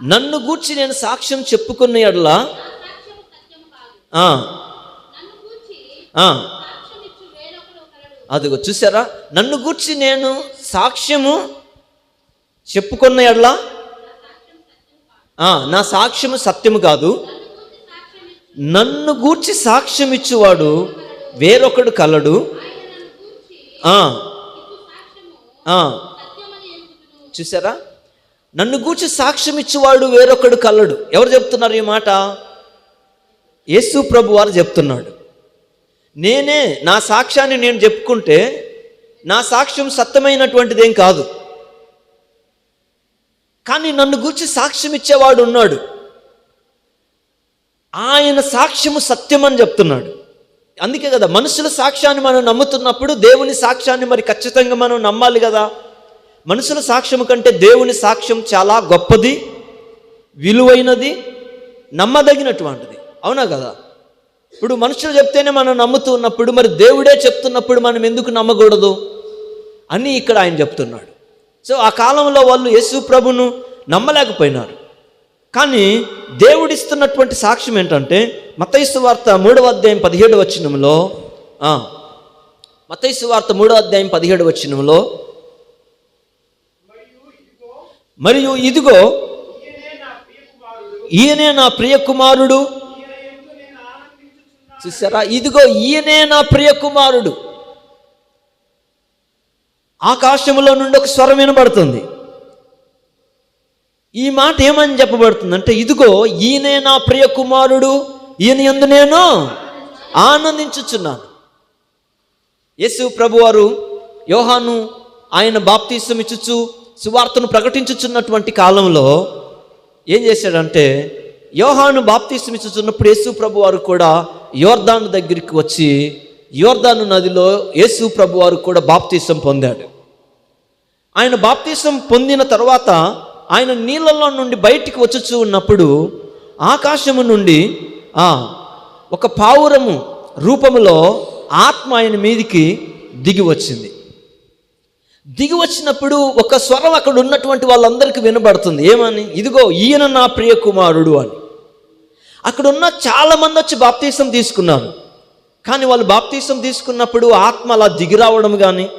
నన్ను గూర్చి నేను సాక్ష్యం చెప్పుకున్న ఎడలా అదిగో చూసారా? నన్ను గూర్చి నేను సాక్ష్యము చెప్పుకున్న ఎడలా నా సాక్ష్యము సత్యము కాదు. నన్ను గూర్చి సాక్ష్యం ఇచ్చేవాడు వేరొకడు కలడు. చూసారా? నన్ను గూర్చి సాక్ష్యం ఇచ్చేవాడు వేరొకడు కల్లడు ఎవరు చెప్తున్నారు ఈ మాట? యేసు ప్రభు వారు చెప్తున్నాడు. నేనే నా సాక్ష్యాన్ని నేను చెప్పుకుంటే నా సాక్ష్యం సత్యమైనటువంటిదేం కాదు. కానీ నన్ను గూర్చి సాక్ష్యం ఇచ్చేవాడు ఉన్నాడు. ఆయన సాక్ష్యము సత్యమని చెప్తున్నాడు. అందుకే కదా మనుషుల సాక్ష్యాన్ని మనం నమ్ముతున్నప్పుడు దేవుని సాక్ష్యాన్ని మరి ఖచ్చితంగా మనం నమ్మాలి కదా? మనుషుల సాక్ష్యం కంటే దేవుని సాక్ష్యం చాలా గొప్పది విలువైనది నమ్మదగినటువంటిది. అవునా కదా? ఇప్పుడు మనుషులు చెప్తేనే మనం నమ్ముతున్నప్పుడు మరి దేవుడే చెప్తున్నప్పుడు మనం ఎందుకు నమ్మకూడదు అని ఇక్కడ ఆయన చెప్తున్నాడు. సో ఆ కాలంలో వాళ్ళు యేసు ప్రభును నమ్మలేకపోయినారు. కానీ దేవుడిస్తున్నటువంటి సాక్ష్యం ఏంటంటే మతైసు వార్త మూడవ అధ్యాయం పదిహేడు వచ్చినంలో మతైసు వార్త మూడవ అధ్యాయం పదిహేడు వచ్చినంలో మరియు ఇదిగో ఈయనే నా ప్రియ కుమారుడు చూసారా ఇదిగో ఈయనే నా ప్రియ కుమారుడు ఆకాశంలో నుండి ఒక స్వరం వినబడుతుంది. ఈ మాట ఏమని చెప్పబడుతుంది అంటే ఇదిగో ఈయనే నా ప్రియ కుమారుడు ఈయన ఎందు నేను ఆనందించుచున్నాను. యేసు ప్రభువారు యోహాను ఆయన బాప్తీసం ఇచ్చుచు సువార్తను ప్రకటించుచున్నటువంటి కాలంలో ఏం చేశాడంటే యోహాను బాప్తీసం యేసు యేసు ప్రభువారు కూడా యోర్దాను దగ్గరికి వచ్చి యోర్దాను నదిలో యేసు ప్రభువారు కూడా బాప్తీసం పొందాడు. ఆయన బాప్తీసం పొందిన తర్వాత ఆయన నీళ్ళలో నుండి బయటికి వచ్చుచూ ఉన్నప్పుడు ఆకాశము నుండి ఒక పావురము రూపములో ఆత్మ ఆయన మీదికి దిగి వచ్చింది. దిగి వచ్చినప్పుడు ఒక స్వరం అక్కడ ఉన్నటువంటి వాళ్ళందరికీ వినబడుతుంది. ఏమని? ఇదిగో ఈయన నా ప్రియ కుమారుడు అని. అక్కడ ఉన్న వచ్చి బాప్తీసం తీసుకున్నారు. కానీ వాళ్ళు బాప్తీసం తీసుకున్నప్పుడు ఆత్మ అలా దిగిరావడం కానీ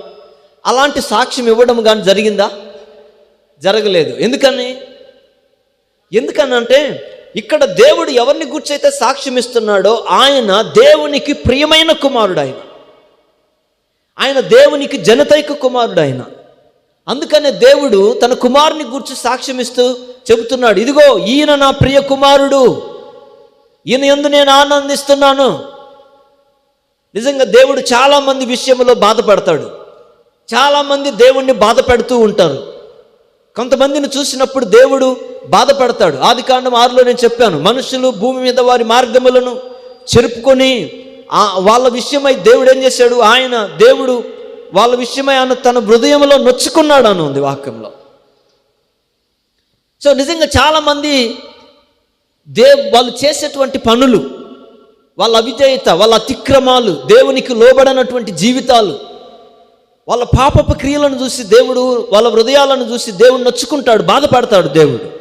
అలాంటి సాక్ష్యం ఇవ్వడం కానీ జరిగిందా? జరగలేదు. ఎందుకని? ఎందుకనంటే ఇక్కడ దేవుడు ఎవరిని గుర్చైతే సాక్ష్యం ఇస్తున్నాడో ఆయన దేవునికి ప్రియమైన కుమారుడు ఆయన. ఆయన దేవునికి జనతైక కుమారుడు ఆయన అందుకనే దేవుడు తన కుమారుని గురించి సాక్ష్యం ఇస్తూ చెబుతున్నాడు ఇదిగో ఈయన నా ప్రియ కుమారుడు. ఈయన ఎందు నేను ఆనందిస్తున్నాను. నిజంగా దేవుడు చాలామంది విషయంలో బాధపడతాడు. చాలామంది దేవుణ్ణి బాధ పెడుతూ ఉంటారు. కొంతమందిని చూసినప్పుడు దేవుడు బాధపడతాడు. ఆది కాండం ఆరులో నేను చెప్పాను మనుషులు భూమి మీద వారి మార్గములను చెరుపుకొని వాళ్ళ విషయమై దేవుడు ఏం చేశాడు? ఆయన దేవుడు వాళ్ళ విషయమై ఆయన తన హృదయంలో నొచ్చుకున్నాడు అని ఉంది వాక్యంలో. సో నిజంగా చాలామంది దే వాళ్ళు చేసేటువంటి పనులు వాళ్ళ అవిధేయత వాళ్ళ అతిక్రమాలు దేవునికి లోబడనటువంటి జీవితాలు వాళ్ళ పాపపు క్రియలను చూసి దేవుడు వాళ్ళ హృదయాలను చూసి దేవుడు నొచ్చుకుంటాడు బాధపడతాడు దేవుడు.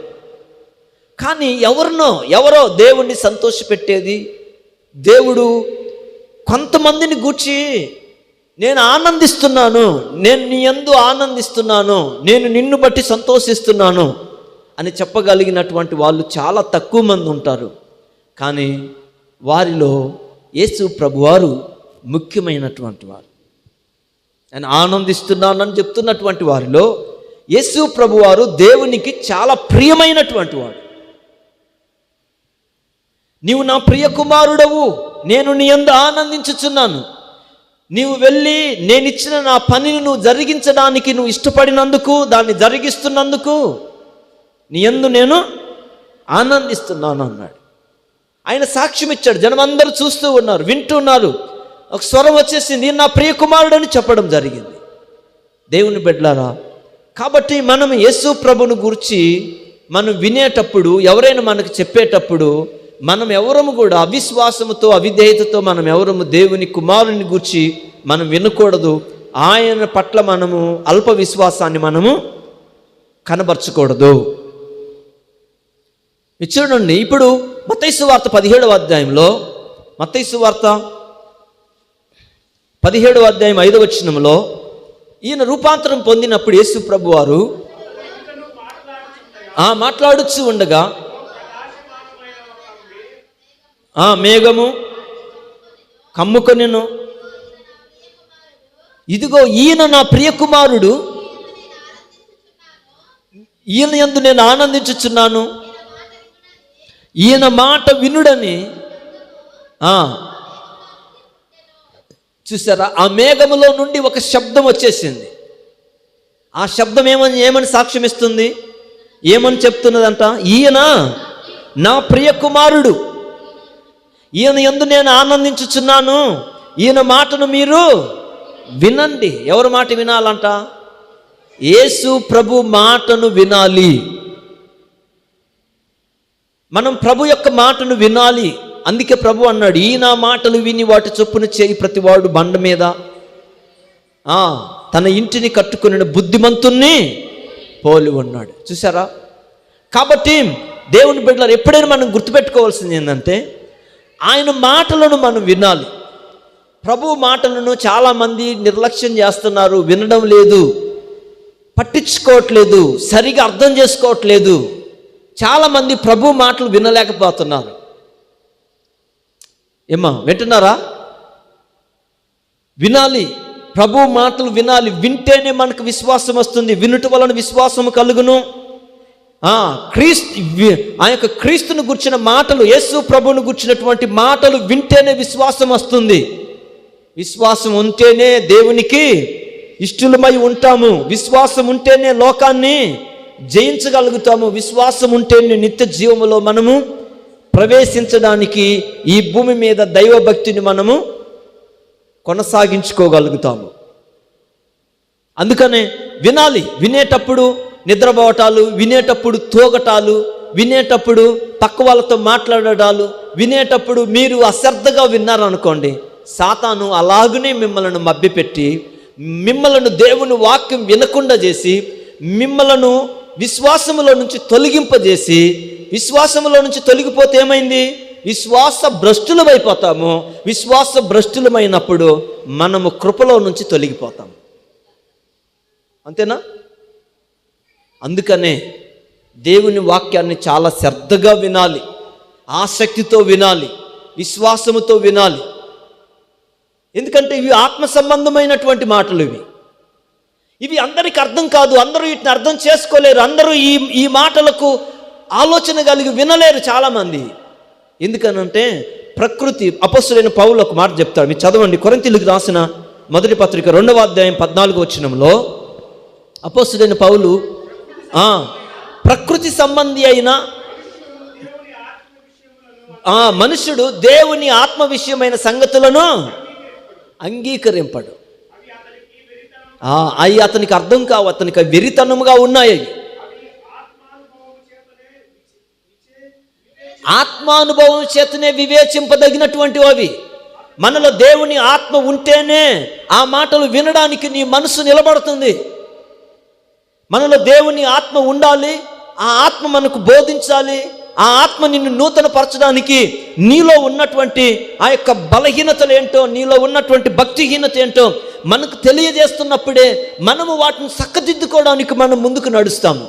కానీ ఎవరినో ఎవరో దేవుణ్ణి సంతోషపెట్టేది దేవుడు కొంతమందిని గూర్చి నేను ఆనందిస్తున్నాను నేను నీ ఎందు ఆనందిస్తున్నాను నేను నిన్ను బట్టి సంతోషిస్తున్నాను అని చెప్పగలిగినటువంటి వాళ్ళు చాలా తక్కువ మంది ఉంటారు. కానీ వారిలో యేసు ప్రభువారు ముఖ్యమైనటువంటి వారు. నేను ఆనందిస్తున్నానని చెప్తున్నటువంటి వారిలో యేసు ప్రభువారు దేవునికి చాలా ప్రియమైనటువంటి వాడు. నీవు నా ప్రియ కుమారుడవు నేను నీ యందు ఆనందించుచున్నాను. నీవు వెళ్ళి నేను ఇచ్చిన నా పనిని నువ్వు జరిగించడానికి నువ్వు ఇష్టపడినందుకు దాన్ని జరిగిస్తున్నందుకు నీ యందు నేను ఆనందిస్తున్నాను అన్నాడు. ఆయన సాక్ష్యం ఇచ్చాడు. జనం అందరూ చూస్తూ ఉన్నారు వింటున్నారు ఒక స్వరం వచ్చేసింది నా ప్రియకుమారుడు అని చెప్పడం జరిగింది. దేవుని బిడ్డలారా కాబట్టి మనం యేసు ప్రభుని గురించి మనం వినేటప్పుడు ఎవరైనా మనకు చెప్పేటప్పుడు మనం ఎవరము కూడా అవిశ్వాసముతో అవిధేయతతో మనం ఎవరము దేవుని కుమారుని గురించి మనం వినకూడదు. ఆయన పట్ల మనము అల్ప విశ్వాసాన్ని మనము కనబరచకూడదు. చూడండి ఇప్పుడు మత్తైసు వార్త పదిహేడవ అధ్యాయంలో మత్తైసు వార్త పదిహేడవ అధ్యాయం ఐదవ వచనంలో ఈయన రూపాంతరం పొందినప్పుడు యేసు ప్రభు వారు ఆ మాట్లాడుచు ఉండగా ఆ మేఘము కమ్ముకొనిను. ఇదిగో ఈయన నా ప్రియ కుమారుడు ఈయన ఎందు నేను ఆనందించుచున్నాను. ఈయన మాట వినుడని చూసారా ఆ మేఘములో నుండి ఒక శబ్దం వచ్చేసింది. ఆ శబ్దం ఏమని ఏమని సాక్ష్యం ఇస్తుంది ఏమని చెప్తున్నదంట? ఈయన నా ప్రియ కుమారుడు ఈయన ఎందు నేను ఆనందించుచున్నాను. ఈయన మాటను మీరు వినండి. ఎవరి మాట వినాలంట? యేసు ప్రభు మాటను వినాలి. మనం ప్రభు యొక్క మాటను వినాలి. అందుకే ప్రభు అన్నాడు ఈ నా మాటలు విని వాటి చొప్పున చేయి ప్రతివాడు బండ మీద. తన ఇంటిని కట్టుకుని బుద్ధిమంతుణ్ణి పోలి ఉన్నాడు. చూసారా కాబట్టి దేవుని బిడ్డలు ఎప్పుడైనా మనం గుర్తుపెట్టుకోవాల్సింది ఏంటంటే ఆయన మాటలను మనం వినాలి. ప్రభు మాటలను చాలామంది నిర్లక్ష్యం చేస్తున్నారు వినడం లేదు పట్టించుకోవట్లేదు సరిగా అర్థం చేసుకోవట్లేదు. చాలామంది ప్రభు మాటలు వినలేకపోతున్నారు. ఏమ్మా వింటున్నారా? వినాలి ప్రభు మాటలు వినాలి వింటేనే మనకు విశ్వాసం వస్తుంది వినుట వలన విశ్వాసం కలుగును. క్రీస్తు ఆ యొక్క క్రీస్తును గుర్చిన మాటలు యేసు ప్రభువును గుర్చినటువంటి మాటలు వింటేనే విశ్వాసం వస్తుంది. విశ్వాసం ఉంటేనే దేవునికి ఇష్టలమై ఉంటాము. విశ్వాసం ఉంటేనే లోకాన్ని జయించగలుగుతాము. విశ్వాసం ఉంటేనే నిత్య జీవములో మనము ప్రవేశించడానికి ఈ భూమి మీద దైవభక్తిని మనము కొనసాగించుకోగలుగుతాము. అందుకనే వినాలి. వినేటప్పుడు నిద్రపోవటాలు వినేటప్పుడు తోగటాలు వినేటప్పుడు పక్క వాళ్ళతో మాట్లాడటాలు వినేటప్పుడు మీరు అశ్రద్ధగా విన్నారనుకోండి సాతాను అలాగనే మిమ్మలను మభ్యపెట్టి మిమ్మలను దేవుని వాక్యం వినకుండా చేసి మిమ్మలను విశ్వాసములో నుంచి తొలగింపజేసి విశ్వాసములో నుంచి తొలగిపోతే ఏమైంది? విశ్వాస భ్రష్టులమైపోతాము. విశ్వాస భ్రష్టులమైనప్పుడు మనము కృపలో నుంచి తొలగిపోతాం. అంతేనా? అందుకనే దేవుని వాక్యాన్ని చాలా శ్రద్ధగా వినాలి. ఆసక్తితో వినాలి. విశ్వాసముతో వినాలి. ఎందుకంటే ఇవి ఆత్మ సంబంధమైనటువంటి మాటలు ఇవి. ఇవి అందరికి అర్థం కాదు. అందరూ వీటిని అర్థం చేసుకోలేరు. అందరూ ఈ ఈ మాటలకు ఆలోచన కలిగి వినలేరు చాలామంది. ఎందుకనంటే ప్రకృతి అపస్సులైన పౌలు ఒక మాట చెప్తాడు. మీరు చదవండి. కొరంతిలకు రాసిన మొదటి పత్రిక రెండవ అధ్యాయం పద్నాలుగు వచ్చినంలో అపస్సులైన పౌలు ప్రకృతి సంబంధి అయిన ఆ మనుషుడు దేవుని ఆత్మ విషయమైన సంగతులను అంగీకరింపడు. ఆ, అవి అతనికి అర్థం కావు అతనికి వెరితనముగా ఉన్నాయి ఆత్మానుభవం చేతనే వివేచింపదగినటువంటివి అవి. మనలో దేవుని ఆత్మ ఉంటేనే ఆ మాటలు వినడానికి నీ మనసు నిలబడుతుంది. మనలో దేవుని ఆత్మ ఉండాలి ఆ ఆత్మ మనకు బోధించాలి ఆ ఆత్మ నిన్ను నూతన పరచడానికి నీలో ఉన్నటువంటి ఆ యొక్క బలహీనతలు ఏంటో నీలో ఉన్నటువంటి భక్తిహీనత ఏంటో మనకు తెలియజేస్తున్నప్పుడే మనము వాటిని చక్కదిద్దుకోవడానికి మనం ముందుకు నడుస్తాము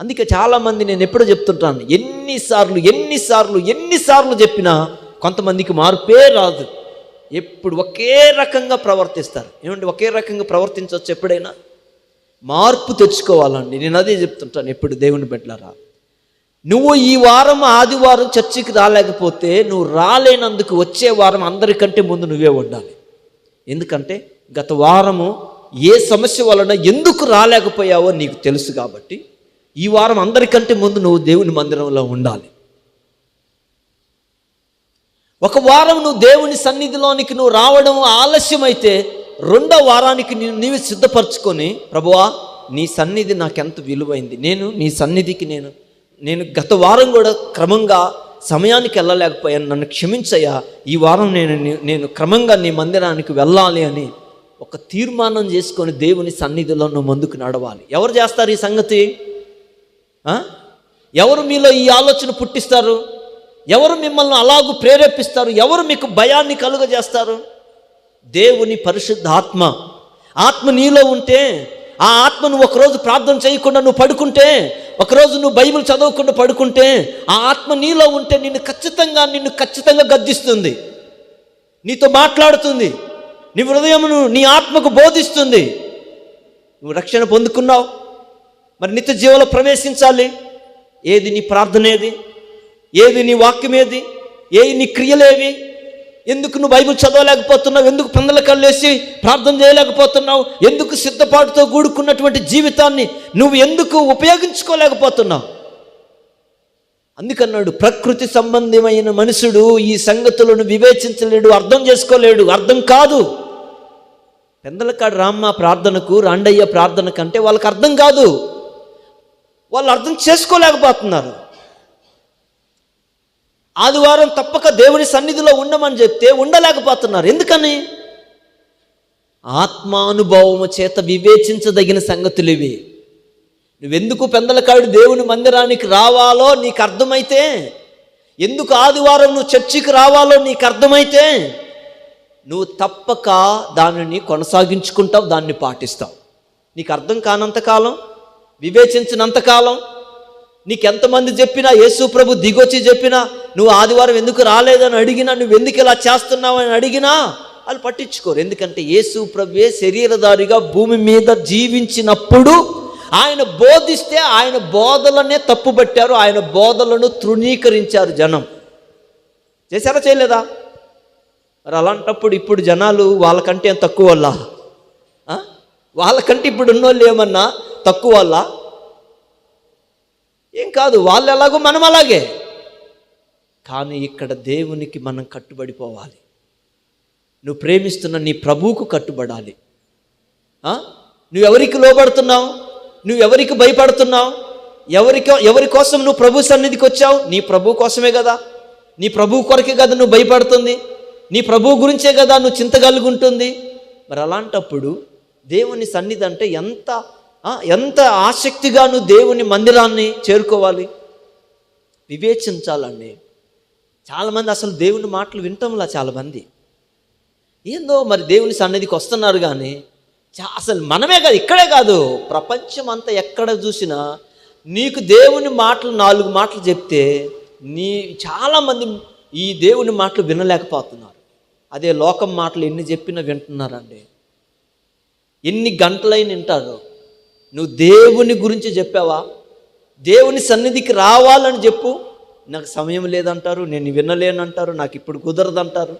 అందుకే చాలామంది నేను ఎప్పుడో చెప్తుంటాను ఎన్నిసార్లు ఎన్నిసార్లు ఎన్నిసార్లు చెప్పినా కొంతమందికి మార్పే రాదు. ఎప్పుడు ఒకే రకంగా ప్రవర్తిస్తారు. ఏమంటే ఒకే రకంగా ప్రవర్తించవచ్చు ఎప్పుడైనా? మార్పు తెచ్చుకోవాలండి. నేను అదే చెప్తుంటాను ఎప్పుడు దేవుని బిడ్డలారా. నువ్వు ఈ వారం ఆదివారం చర్చికి రాలేకపోతే నువ్వు రాలేనందుకు వచ్చే వారం అందరికంటే ముందు నువ్వే ఉండాలి. ఎందుకంటే గత వారము ఏ సమస్య వలన ఎందుకు రాలేకపోయావో నీకు తెలుసు కాబట్టి ఈ వారం అందరికంటే ముందు నువ్వు దేవుని మందిరంలో ఉండాలి. ఒక వారం నువ్వు దేవుని సన్నిధిలోనికి నువ్వు రావడం ఆలస్యమైతే రెండో వారానికి నేను నీవు సిద్ధపరచుకొని ప్రభువా నీ సన్నిధి నాకెంత విలువైంది. నేను నీ సన్నిధికి నేను నేను గత వారం కూడా క్రమంగా సమయానికి వెళ్ళలేకపోయాను. నన్ను క్షమించయ్యా. ఈ వారం నేను నేను క్రమంగా నీ మందిరానికి వెళ్ళాలి అని ఒక తీర్మానం చేసుకొని దేవుని సన్నిధిలో నువ్వు ముందుకు నడవాలి. ఎవరు చేస్తారు ఈ సంగతి? ఎవరు మీలో ఈ ఆలోచన పుట్టిస్తారు? ఎవరు మిమ్మల్ని అలాగూ ప్రేరేపిస్తారు? ఎవరు మీకు భయాన్ని కలుగజేస్తారు? దేవుని పరిశుద్ధ ఆత్మ ఆత్మ నీలో ఉంటే ఆ ఆత్మను ఒకరోజు ప్రార్థన చేయకుండా నువ్వు పడుకుంటే ఒకరోజు నువ్వు బైబిల్ చదవకుండా పడుకుంటే ఆ ఆత్మ నీలో ఉంటే నిన్ను ఖచ్చితంగా నిన్ను ఖచ్చితంగా గద్దిస్తుంది. నీతో మాట్లాడుతుంది. నీ హృదయమును నీ ఆత్మకు బోధిస్తుంది. నువ్వు రక్షణ పొందుకున్నావు. మరి నిత్య జీవంలో ప్రవేశించాలి. ఏది నీ ప్రార్థన ఏది ఏది నీ వాక్యం ఏది ఏది నీ క్రియలేవి? ఎందుకు నువ్వు బైబిల్ చదవలేకపోతున్నావు? ఎందుకు పందల కళ్ళేసి ప్రార్థన చేయలేకపోతున్నావు? ఎందుకు సిద్ధపాటుతో కూడుకున్నటువంటి జీవితాన్ని నువ్వు ఎందుకు ఉపయోగించుకోలేకపోతున్నావు? అందుకన్నాడు ప్రకృతి సంబంధమైన మనుషుడు ఈ సంగతులను వివేచించలేడు అర్థం చేసుకోలేడు. అర్థం కాదు. పెందలకాడు రామ్మ ప్రార్థనకు రాండయ్య ప్రార్థన కంటే వాళ్ళకి అర్థం కాదు. వాళ్ళు అర్థం చేసుకోలేకపోతున్నారు. ఆదివారం తప్పక దేవుని సన్నిధిలో ఉండమని చెప్తే ఉండలేకపోతున్నారు. ఎందుకని? ఆత్మానుభవము చేత వివేచించదగిన సంగతులు ఇవి. నువ్వెందుకు పెందలకాడు దేవుని మందిరానికి రావాలో నీకు అర్థమైతే? ఎందుకు ఆదివారం నువ్వు చర్చికి రావాలో నీకు అర్థమైతే? నువ్వు తప్పక దానిని కొనసాగించుకుంటావు దాన్ని పాటిస్తావు. నీకు అర్థం కానంతకాలం వివేచించినంతకాలం నీకెంతమంది చెప్పినా యేసు ప్రభు దిగొచ్చి చెప్పినా నువ్వు ఆదివారం ఎందుకు రాలేదని అడిగినా నువ్వు ఎందుకు ఇలా చేస్తున్నావు అని అడిగినా వాళ్ళు పట్టించుకోరు. ఎందుకంటే యేసు ప్రభువే శరీరధారిగా భూమి మీద జీవించినప్పుడు ఆయన బోధిస్తే ఆయన బోధలనే తప్పుపట్టారు ఆయన బోధలను తృణీకరించారు జనం. చేశారా చేయలేదా? మరి అలాంటప్పుడు ఇప్పుడు జనాలు వాళ్ళకంటే ఏం తక్కువ వాళ్ళకంటే ఇప్పుడు ఉన్నోళ్ళు ఏమన్నా తక్కువ వాళ్ళ ఏం కాదు వాళ్ళు ఎలాగో మనం అలాగే. కానీ ఇక్కడ దేవునికి మనం కట్టుబడిపోవాలి. నువ్వు ప్రేమిస్తున్న నీ ప్రభువుకు కట్టుబడాలి. నువ్వెవరికి నువ్వు ఎవరికి లోబడుతున్నావు? నువ్వు ఎవరికి భయపడుతున్నావు? ఎవరికో ఎవరి కోసం నువ్వు ప్రభు సన్నిధికి వచ్చావు? నీ ప్రభు కోసమే కదా. నీ ప్రభు కొరకే కదా నువ్వు భయపడుతుంది. నీ ప్రభు గురించే కదా నువ్వు చింతగలుగుంటుంది మరి అలాంటప్పుడు దేవుని సన్నిధి అంటే ఎంత ఎంత ఆసక్తిగాను దేవుని మందిరాన్ని చేరుకోవాలి? వివేచించాలండి. చాలామంది అసలు దేవుని మాటలు వింటంలా చాలామంది. ఏందో మరి దేవుని సన్నిధికి వస్తున్నారు కానీ చా- అసలు మనమే కాదు ఇక్కడే కాదు. ప్రపంచం అంతా ఎక్కడ చూసినా నీకు దేవుని మాటలు నాలుగు మాటలు చెప్తే నీ చాలామంది ఈ దేవుని మాటలు వినలేకపోతున్నారు. అదే లోకం మాటలు ఎన్ని చెప్పినా వింటున్నారండి. ఎన్ని గంటలైన వింటారు. నువ్వు దేవుని గురించి చెప్పావా? దేవుని సన్నిధికి రావాలని చెప్పు. నాకు సమయం లేదంటారు నేను వినలేనంటారు నాకు ఇప్పుడు కుదరదంటారు.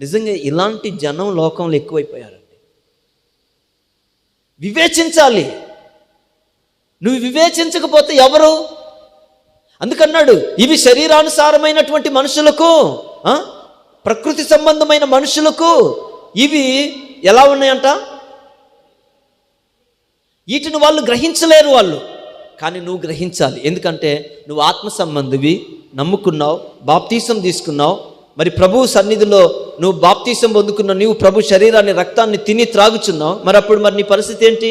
నిజంగా ఇలాంటి జనం లోకంలో ఎక్కువైపోయారండి. వివేచించాలి. నువ్వు వివేచించకపోతే ఎవరు? అందుకన్నాడు ఇవి శరీరానుసారమైనటువంటి మనుషులకు ప్రకృతి సంబంధమైన మనుషులకు ఇవి ఎలా ఉన్నాయంట? వీటిని వాళ్ళు గ్రహించలేరు వాళ్ళు. కానీ నువ్వు గ్రహించాలి. ఎందుకంటే నువ్వు ఆత్మ సంబంధివి నమ్ముకున్నావు బాప్తీసం తీసుకున్నావు. మరి ప్రభువు సన్నిధిలో నువ్వు బాప్తీసం పొందుకున్న నీవు ప్రభు శరీరాన్ని రక్తాన్ని తిని త్రాగుచున్నావు. మరి అప్పుడు మరి నీ పరిస్థితి ఏంటి?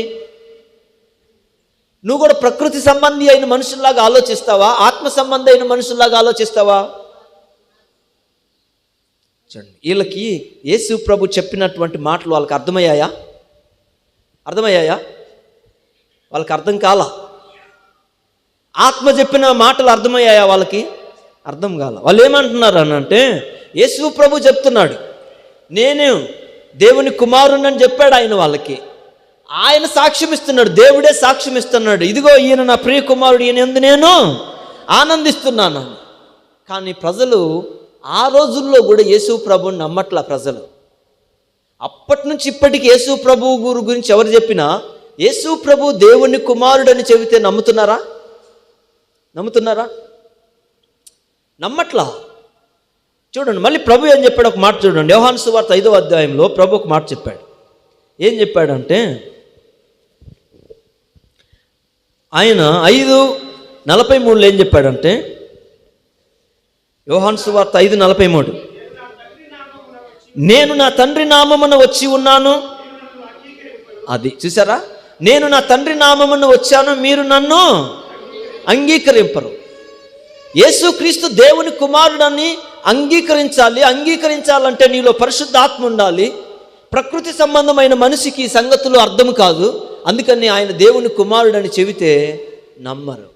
నువ్వు కూడా ప్రకృతి సంబంధి అయిన మనుషుల్లాగా ఆలోచిస్తావా? ఆత్మ సంబంధి అయిన మనుషుల్లాగా ఆలోచిస్తావా? చూడండి వీళ్ళకి యేసు ప్రభు చెప్పినటువంటి మాటలు వాళ్ళకి అర్థమయ్యాయా? అర్థమయ్యాయా? వాళ్ళకి అర్థం కాల. ఆత్మ చెప్పిన మాటలు అర్థమయ్యాయా వాళ్ళకి? అర్థం కాల. వాళ్ళు ఏమంటున్నారు అని అంటే యేసు ప్రభు చెప్తున్నాడు నేను దేవుని కుమారుణ్ణని చెప్పాడు ఆయన వాళ్ళకి. ఆయన సాక్ష్యం ఇస్తున్నాడు దేవుడే సాక్ష్యం ఇస్తున్నాడు ఇదిగో ఈయన నా ప్రియ కుమారుడు ఈయన ఎందు నేను ఆనందిస్తున్నాను. కానీ ప్రజలు ఆ రోజుల్లో కూడా యేసు ప్రభుని నమ్మట్ల ప్రజలు. అప్పటి నుంచి ఇప్పటికి యేసు ప్రభు గురు గురించి ఎవరు చెప్పినా యేసు ప్రభు దేవుని కుమారుడని చెబితే నమ్ముతున్నారా? నమ్ముతున్నారా? నమ్మట్లా? చూడండి మళ్ళీ ప్రభు ఏం చెప్పాడు? ఒక మాట చూడండి. యోహాను సువార్త ఐదో అధ్యాయంలో ప్రభు ఒక మాట చెప్పాడు. ఏం చెప్పాడంటే ఆయన ఐదు నలభై మూడులో ఏం చెప్పాడంటే యోహాను సువార్త ఐదు నలభై మూడు. నేను నా తండ్రి నామమున వచ్చి ఉన్నాను. అది చూసారా? నేను నా తండ్రి నామమును వచ్చాను మీరు నన్ను అంగీకరింపరు. యేసుక్రీస్తు దేవుని కుమారుడని అంగీకరించాలి అంగీకరించాలంటే నీలో పరిశుద్ధాత్మ ఉండాలి. ప్రకృతి సంబంధమైన మనిషికి ఈ సంగతులు అర్థం కాదు. అందుకని ఆయన దేవుని కుమారుడని చెబితే నమ్మరు.